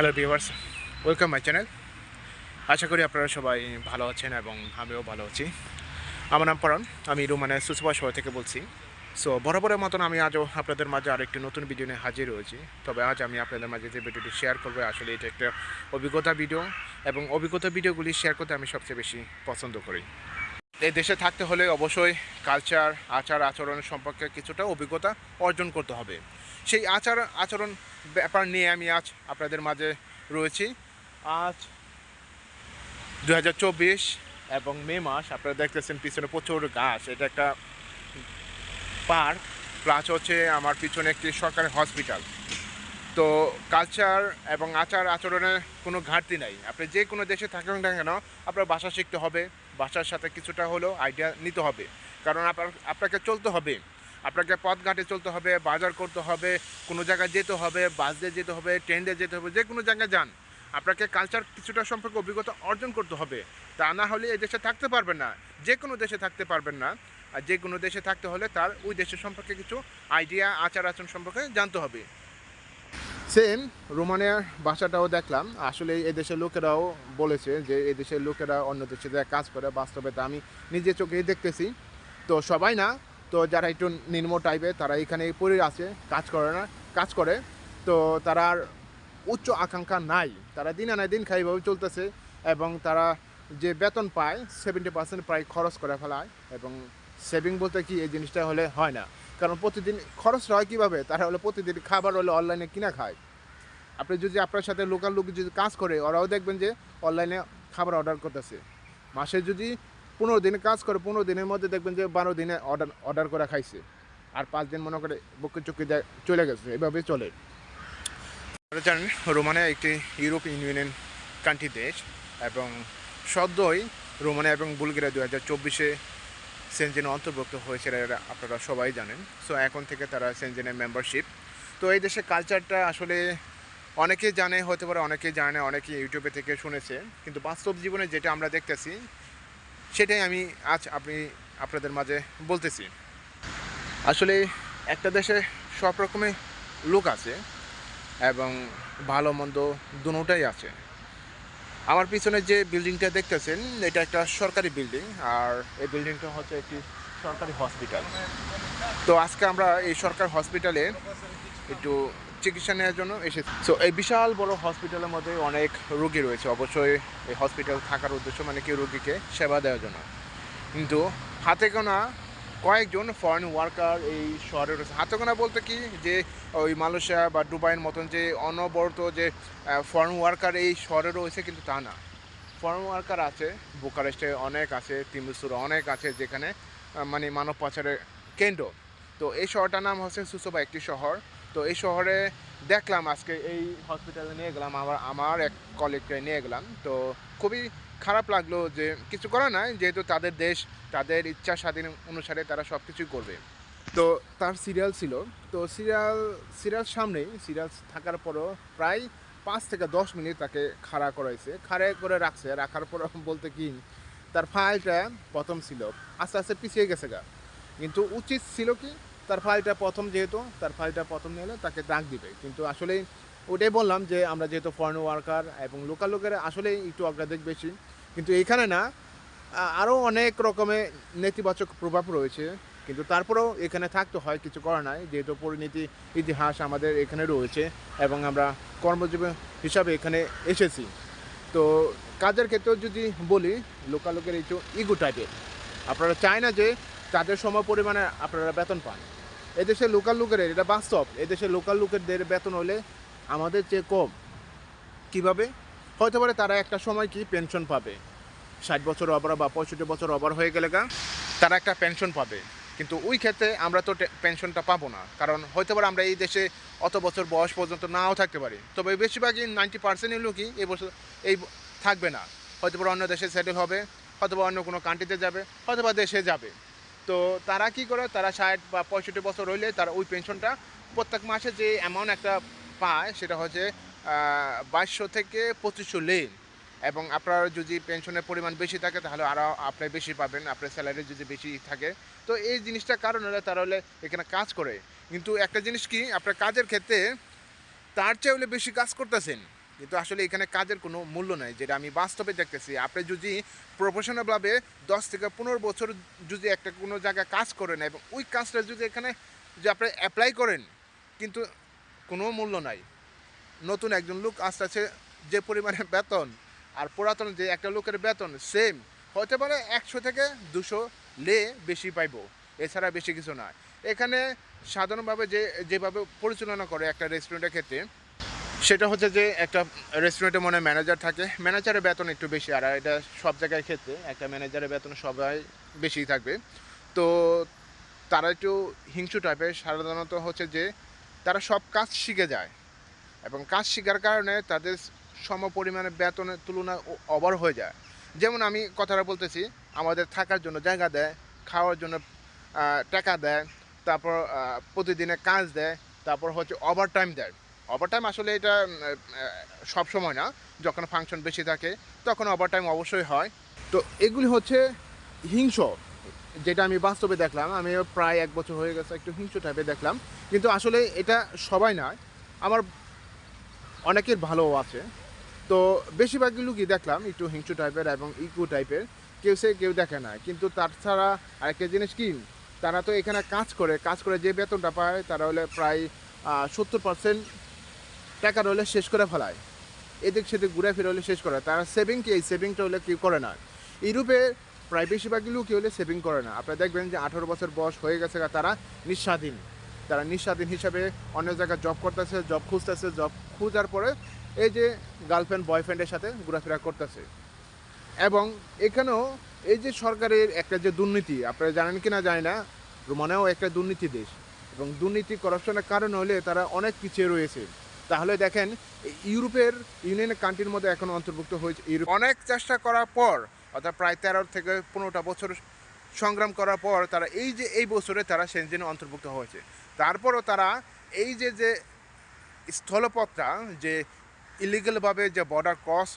Hello viewers welcome my channel আশা করি আপনারা সবাই ভালো আছেন এবং আমিও ভালো আছি। আমার নাম পরাণ। আমি রুমানের সুসভা শহর থেকে বলছি। সো বরাবরের মতন আমি আজও আপনাদের মাঝে আরেকটি নতুন ভিডিও নিয়ে হাজির হয়েছি। তবে আজ আমি আপনাদের মাঝে যে ভিডিওটি শেয়ার করব, আসলে এটা একটা অভিজ্ঞতা ভিডিও এবং অভিজ্ঞতা ভিডিওগুলি শেয়ার করতে আমি সবচেয়ে বেশি পছন্দ করি। এই দেশে থাকতে হলে অবশ্যই কালচার আচার, আচরণ সম্পর্কে কিছুটা অভিজ্ঞতা অর্জন করতে হবে। সেই আচার, আচরণ ব্যাপার নিয়ে আমি আজ আপনাদের মাঝে রয়েছি। আজ দু হাজার চব্বিশ এবং মে মাস আপনারা দেখতেছেন পিছনে প্রচুর গাছ। এটা একটা পার্ক প্লাস হচ্ছে আমার পিছনে একটি সরকারি হসপিটাল তো কালচার এবং আচার আচরণের কোনো ঘাটতি নাই। আপনি যে কোনো দেশে থাকেন না কেন, আপনার ভাষা শিখতে হবে। ভাষার সাথে কিছুটা হলেও আইডিয়া নিতে হবে। কারণ আপনার আপনাকে চলতে হবে। আপনাকে পথঘাটে চলতে হবে, বাজার করতে হবে, কোনো জায়গায় যেতে হবে বাস দিয়ে যেতে হবে ট্রেন দিয়ে যেতে হবে যে কোনো জায়গায় যান। আপনাকে কালচার কিছুটা সম্পর্কে অভিজ্ঞতা অর্জন করতে হবে। তা না হলে এই দেশে থাকতে পারবেন না। যে কোনো দেশে থাকতে পারবেন না। আর যে কোনো দেশে থাকতে হলে তার ওই দেশের সম্পর্কে কিছু আইডিয়া আচার আচরণ সম্পর্কে জানতে হবে। সেম, রোমানিয়ার ভাষাটাও দেখলাম। আসলে এই দেশের লোকেরাও বলেছে যে, এই দেশের লোকেরা অন্য দেশে কাজ করে, বাস্তবে তা আমি নিজে চোখেই দেখতেছি। তো সবাই না, তো যারা একটু নিম্ন টাইপের তারা এখানে পড়ে আছে, কাজ করে না, কাজ করে। তো তারা উচ্চ আকাঙ্ক্ষা নাই। তারা দিন আনায় দিন খাই চলতেছে এবং তারা যে বেতন পায় সেভেন্টি পার্সেন্ট প্রায় খরচ করে ফেলায় এবং সেভিং বলতে কি, এই জিনিসটা হলে হয় না। কারণ প্রতিদিন খরচ হয় কীভাবে? তারা হলে প্রতিদিন খাবার হলে অনলাইনে কিনা খায়। আপনি যদি আপনার সাথে লোকাল লোক যদি কাজ করে, ওরাও দেখবেন যে অনলাইনে খাবার অর্ডার করতেছে। মাসে যদি পনেরো দিনে কাজ করে, পনেরো দিনের মধ্যে দেখবেন যে বারো দিনে অর্ডার অর্ডার করে খাইছে। আর পাঁচ দিন মনে করে বুকে দেয়, চলে গেছে। এভাবে চলে। আপনারা জানেন, রোমানিয়া একটি ইউরোপ ইউনিয়ন কান্ট্রি দেশ এবং সদ্যই রোমানিয়া এবং বুলগেরিয়া দু হাজার চব্বিশে সেনজেনে অন্তর্ভুক্ত হয়েছে আপনারা সবাই জানেন। সো এখন থেকে তারা সেনজেনের মেম্বারশিপ তো এই দেশের কালচারটা আসলে অনেকে জানে, হতে পারে অনেকে জানে অনেকে ইউটিউবে থেকে শুনেছে। কিন্তু বাস্তব জীবনে যেটা আমরা দেখতেছি, সেটাই আমি আজ আপনি, আপনাদের মাঝে বলতেছি। আসলে একটা দেশে সব রকমের লোক আছে এবং ভালো মন্দ দুটাই আছে। আমার পিছনে যে বিল্ডিংটা দেখতেছেন, এটা একটা সরকারি বিল্ডিং আর এই বিল্ডিংটা হচ্ছে একটি সরকারি হসপিটাল তো আজকে আমরা এই সরকারি হসপিটালে একটু চিকিৎসা নেওয়ার জন্য এসেছি। সো এই বিশাল বড় হসপিটালের মধ্যে অনেক রোগী রয়েছে। অবশ্যই এই হসপিটাল থাকার উদ্দেশ্য মানে কি রোগীকে সেবা দেওয়ার জন্য। কিন্তু হাতে গোনা কয়েকজন ফরেন ওয়ার্কার এই শহরে রয়েছে। হাতে গোনা বলতে কি? যে ওই মালয়েশিয়া বা দুবাইয়ের মতন যে অনবরত যে ফরেন ওয়ার্কার এই শহরে রয়েছে কিন্তু তা না। ফরেন ওয়ার্কার আছে, বুকারেস্টে অনেক আছে তিমুসুর অনেক আছে, যেখানে মানে মানব পাচারের কেন্দ্র। তো এই শহরটার নাম হচ্ছে সুসোবা একটি শহর। তো এই শহরে দেখলাম আজকে এই হসপিটালে নিয়ে গেলাম আমার আমার এক কলিগকে নিয়ে গেলাম। তো খুবই খারাপ লাগল যে কিছু করার নাই, যেহেতু তাদের দেশ, তাদের ইচ্ছা স্বাধীন অনুসারে তারা সব কিছুই করবে। তো তার সিরিয়াল ছিল। তো সিরিয়াল সিরিয়াল সামনেই সিরিয়াল থাকার পরও প্রায় পাঁচ থেকে দশ মিনিট তাকে খাড়া করাইছে। খাড়া করে রাখছে, রাখার পর বলতে কি, তার ফাইলটা প্রথম ছিল। আস্তে আস্তে পিছিয়ে গেছে গা। কিন্তু উচিত ছিল কি তার ফাইলটা প্রথম যেহেতু, তার ফাইলটা প্রথম নিলে তাকে ডাক দিবে। কিন্তু আসলে ওটাই বললাম যে, আমরা যেহেতু ফরেন ওয়ার্কার এবং লোকাল লোকের আসলে একটু অগ্রাধিক বেশি। কিন্তু এখানে না আরও অনেক রকমের নেতিবাচক প্রভাব রয়েছে। কিন্তু তারপরেও এখানে থাকতে হয়, কিছু করার নাই। যেহেতু পরিণতি, ইতিহাস আমাদের এখানে রয়েছে এবং আমরা কর্মজীবী হিসাবে এখানে এসেছি। তো কাজের ক্ষেত্রেও যদি বলি লোকাল লোকের একটু ইগো টাইপের আপনারা চায় না যে, তাদের সম পরিমাণে আপনারা বেতন পান। এদেশে লোকাল লোকের এটা বাস্তব। এদেশে লোকাল লোকেরদের বেতন হলে আমাদের চেয়ে কম। কীভাবে? হয়তো পারে তারা একটা সময় কি পেনশন পাবে। ষাট বছর অবর বা পঁয়ষট্টি বছর অবর হয়ে গেলে গা, তারা একটা পেনশন পাবে। কিন্তু ওই ক্ষেত্রে আমরা তো পেনশনটা পাবো না। কারণ হয়তো পারে আমরা এই দেশে অত বছর বয়স পর্যন্ত নাও থাকতে পারি। তবে বেশিরভাগই নাইনটি পার্সেন্টের লোকই এই বছর এই থাকবে না। হয়তো অন্য দেশে সেটেল হবে, হয়তো অন্য কোনো কান্ট্রিতে যাবে, হয়তো দেশে যাবে। তো তারা কি করে? তারা ষাট বা পঁয়ষট্টি বছর হইলে তারা ওই পেনশনটা প্রত্যেক মাসে যে অ্যামাউন্ট একটা পায় সেটা হচ্ছে বাইশশো থেকে পঁচিশশো লেন। এবং আপনার যদি পেনশনের পরিমাণ বেশি থাকে তাহলে আরও আপনি বেশি পাবেন, আপনার স্যালারি যদি বেশি থাকে। তো এই জিনিসটার কারণ হলে তারা হলে এখানে কাজ করে। কিন্তু একটা জিনিস কি, আপনার কাজের ক্ষেত্রে তার চেয়ে হলে বেশি কাজ করতেছেন। কিন্তু আসলে এখানে কাজের কোনো মূল্য নাই, যেটা আমি বাস্তবে দেখতেছি। আপনি যদি প্রফেশনালভাবে দশ থেকে পনেরো বছর যদি একটা কোনো জায়গায় কাজ করেন এবং ওই কাজটা যদি এখানে যে আপনি অ্যাপ্লাই করেন, কিন্তু কোনো মূল্য নাই। নতুন একজন লোক আসতে যে পরিমাণে বেতন আর পুরাতন যে একটা লোকের বেতন সেম হতে পারে একশো থেকে দুশো লে বেশি পাইবো, এছাড়া বেশি কিছু না। এখানে সাধারণভাবে যে, যেভাবে পরিচালনা করে একটা রেস্টুরেন্টের ক্ষেত্রে সেটা হচ্ছে যে একটা রেস্টুরেন্টে মনে ম্যানেজার থাকে। ম্যানেজারের বেতন একটু বেশি, আর এটা সব জায়গায় ক্ষেত্রে একটা ম্যানেজারের বেতন সবাই বেশি থাকবে। তো তারা একটু হিংসু টাইপের সাধারণত হচ্ছে যে তারা সব কাজ শিখে যায় এবং কাজ শেখার কারণে তাদের সম পরিমাণে বেতনের তুলনায় অভার হয়ে যায়। যেমন আমি কথাটা বলতেছি, আমাদের থাকার জন্য জায়গা দেয়, খাওয়ার জন্য টাকা দেয়, তারপর প্রতিদিনে কাজ দেয়, তারপর হচ্ছে ওভার টাইম দেয়। ওভার টাইম আসলে এটা সব সময় না। যখন ফাংশন বেশি থাকে, তখন ওভার টাইম অবশ্যই হয়। তো এগুলি হচ্ছে হিংস যেটা আমি বাস্তবে দেখলাম। আমি প্রায় এক বছর হয়ে গেছে একটু হিংস টাইপের দেখলাম। কিন্তু আসলে এটা সবাই নয়, আমার অনেকের ভালোও আছে। তো বেশিরভাগই লোকই দেখলাম একটু হিংসু টাইপের এবং ইকু টাইপের কেউ সে কেউ দেখে না। কিন্তু তাছাড়া আরেকটা জিনিস কি? তারা তো এখানে কাজ করে কাজ করে যে বেতনটা পায়, তারা হলে প্রায় সত্তর পার্সেন্ট টাকা রইলে শেষ করে ফেলায়। এদিক সেদিক ঘুরে ফিরে হলে শেষ করে। তারা সেভিং কি? এই সেভিংটা হলে কেউ করে না। ইউরোপে প্রায় বেশিরভাগই লোকই হলে সেভিং করে না। আপনারা দেখবেন যে আঠারো বছর বয়স হয়ে গেছে তারা নিঃস্বাধীন। তারা নিঃস্বাধীন হিসাবে অন্য জায়গায় জব করতেছে জব খুঁজতেছে জব খোঁজার পরে এই যে গার্লফ্রেন্ড বয়ফ্রেন্ডের সাথে ঘোরাফেরা করতেছে। এবং এখানেও এই যে সরকারের একটা যে দুর্নীতি, আপনারা জানেন কি না জানি না, রোমানেও একটা দুর্নীতি দেশ। এবং দুর্নীতি করাপশনের কারণে হলে তারা অনেক পিছিয়ে রয়েছে। তাহলে দেখেন, ইউরোপের ইউনিয়ন কান্ট্রির মধ্যে এখন অন্তর্ভুক্ত হয়েছে ইউরোপ অনেক চেষ্টা করার পর, অর্থাৎ প্রায় তেরো থেকে পনেরোটা বছর সংগ্রাম করার পর তারা এই যে, এই বছরে তারা সেনজেনে অন্তর্ভুক্ত হয়েছে। তারপরও তারা এই যে যে স্থলপথটা, যে ইলিগালভাবে যে বর্ডার ক্রস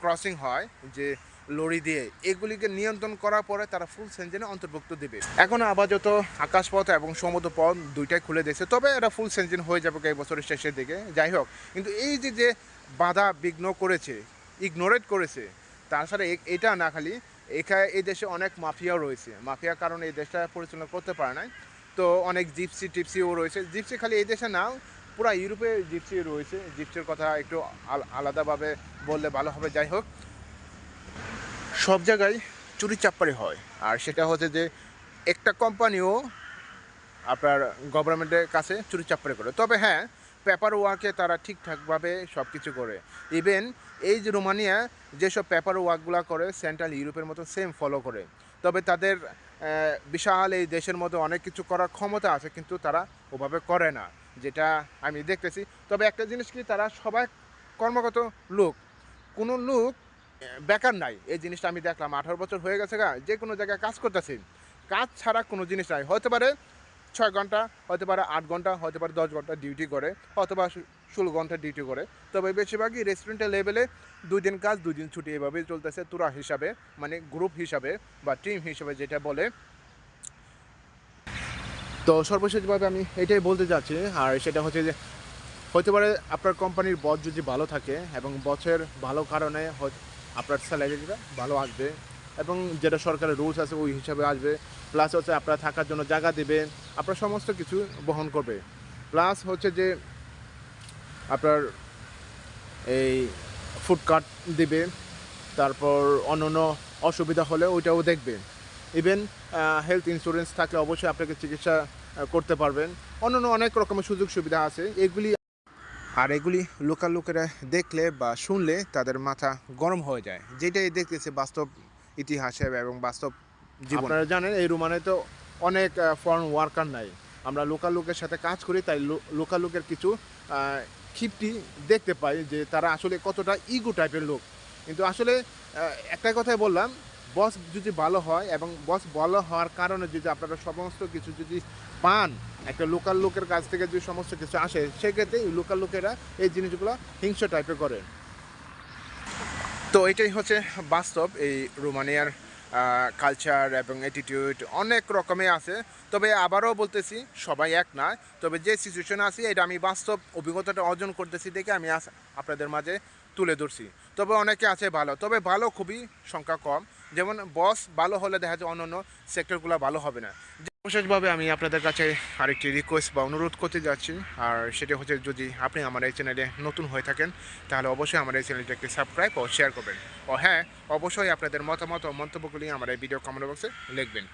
ক্রসিং হয়, যে লরি দিয়ে। এগুলিকে নিয়ন্ত্রণ করার পরে তারা ফুল সেঞ্জিনে অন্তর্ভুক্ত দিবে। এখন আপাতত আকাশপথ এবং সমুদ্র পথ দুইটাই খুলে দিয়েছে। তবে এটা ফুল সেঞ্জিন হয়ে যাবে এই বছরের শেষের দিকে। যাই হোক, কিন্তু এই যে যে বাধা বিঘ্ন করেছে ইগনোরেট করেছে তাছাড়া এটা না খালি এখানে এই দেশে অনেক মাফিয়াও রয়েছে। মাফিয়ার কারণে এই দেশটা পরিচালনা করতে পারে না তো অনেক জিপসি টিপসিও রয়েছে। জিপসি খালি এই দেশে নাও পুরা ইউরোপে জিপসি রয়েছে। জিপসির কথা একটু আল- আলাদাভাবে বললে ভালো হবে। যাই হোক সব জায়গায় চুরি চাপ্পারি হয়। আর সেটা হচ্ছে যে একটা কোম্পানিও আপনার গভর্নমেন্টের কাছে চুরি চাপ্পারি করে। তবে হ্যাঁ পেপার ওয়ার্কে তারা ঠিকঠাকভাবে সব কিছু করে। ইভেন এই যে রোমানিয়া যেসব পেপার ওয়ার্কগুলো করে, সেন্ট্রাল ইউরোপের মতো সেম ফলো করে। তবে তাদের বিশাল এই দেশের মতো অনেক কিছু করার ক্ষমতা আছে, কিন্তু তারা ওভাবে করে না, যেটা আমি দেখতেছি। তবে একটা জিনিস কি, তারা সবাই কর্মগত লোক। কোনো লোক বেকার নাই। এই জিনিসটা আমি দেখলাম। আঠারো বছর হয়ে গেছে গা, যে কোনো জায়গায় কাজ করতেছি। কাজ ছাড়া কোনো জিনিস নাই। হতে পারে ছয় ঘণ্টা, হতে পারে আট ঘণ্টা, হতে পারে দশ ঘণ্টা ডিউটি করে, অথবা ষোলো ঘণ্টা ডিউটি করে। তবে বেশিরভাগই রেস্টুরেন্টের লেভেলে দুই দিন কাজ, দুই দিন ছুটি এভাবেই চলতেছে তুরা হিসাবে মানে গ্রুপ হিসাবে বা টিম হিসাবে যেটা বলে। তো সর্বশেষভাবে আমি এটাই বলতে চাচ্ছি, আর সেটা হচ্ছে যে হতে পারে আপনার কোম্পানির বস যদি ভালো থাকে এবং বসের ভালো কারণে আপনার স্যালারিটা ভালো আসবে এবং যেটা সরকারের রুলস আছে ওই হিসাবে আসবে। প্লাস হচ্ছে আপনার থাকার জন্য জায়গা দেবে, আপনার সমস্ত কিছু বহন করবে। প্লাস হচ্ছে যে আপনার এই ফুড কার্ট দেবে, তারপর অন্য অন্য অসুবিধা হলে ওইটাও দেখবে। ইভেন হেলথ ইন্স্যুরেন্স থাকলে অবশ্যই আপনাকে চিকিৎসা করতে পারবেন। অন্যান্য অনেক রকমের সুযোগ সুবিধা আছে, এগুলি আর এগুলি লোকাল লোকেরা দেখলে বা শুনলে তাদের মাথা গরম হয়ে যায়। যেটাই দেখতেছে বাস্তব ইতিহাসে এবং বাস্তব জীবন। আপনারা জানেন, এই রুমানে তো অনেক ফরেন ওয়ার্কার নাই। আমরা লোকাল লোকের সাথে কাজ করি, তাই লোকাল লোকের কিছু ক্ষিপ্তি দেখতে পাই যে তারা আসলে কতটা ইগো টাইপের লোক। কিন্তু আসলে একটাই কথাই বললাম বস যদি ভালো হয় এবং বস ভালো হওয়ার কারণে যদি আপনারা সমস্ত কিছু যদি পান, একটা লোকাল লোকের কাছ থেকে যদি সমস্ত কিছু আসে, সেক্ষেত্রে লোকাল লোকেরা এই জিনিসগুলো হিংস টাইপের করে তো এটাই হচ্ছে বাস্তব এই রোমানিয়ার কালচার এবং অ্যাটিটিউড অনেক রকমের আছে। তবে আবারও বলতেছি, সবাই এক না। তবে যে সিচুয়েশন আছে, এটা আমি বাস্তব অভিজ্ঞতাটা অর্জন করতেছি দেখে আমি আপনাদের মাঝে তুলে ধরছি। তবে অনেকে আছে ভালো, তবে ভালো খুবই সংখ্যা কম। যেমন বস ভালো হলে দেখা যায় অন্যান্য সেক্টরগুলো ভালো হবে না। বিশেষভাবে আমি আপনাদের কাছে আরেকটি রিকোয়েস্ট বা অনুরোধ করতে যাচ্ছি, আর সেটা হচ্ছে যদি আপনি আমার এই চ্যানেলে নতুন হয়ে থাকেন, তাহলে অবশ্যই আমার এই চ্যানেলটি একটি সাবস্ক্রাইব ও শেয়ার করবেন। ও হ্যাঁ অবশ্যই আপনাদের মতামত ও মন্তব্যগুলি আমার এই ভিডিও কমেন্ট বক্সে লিখবেন।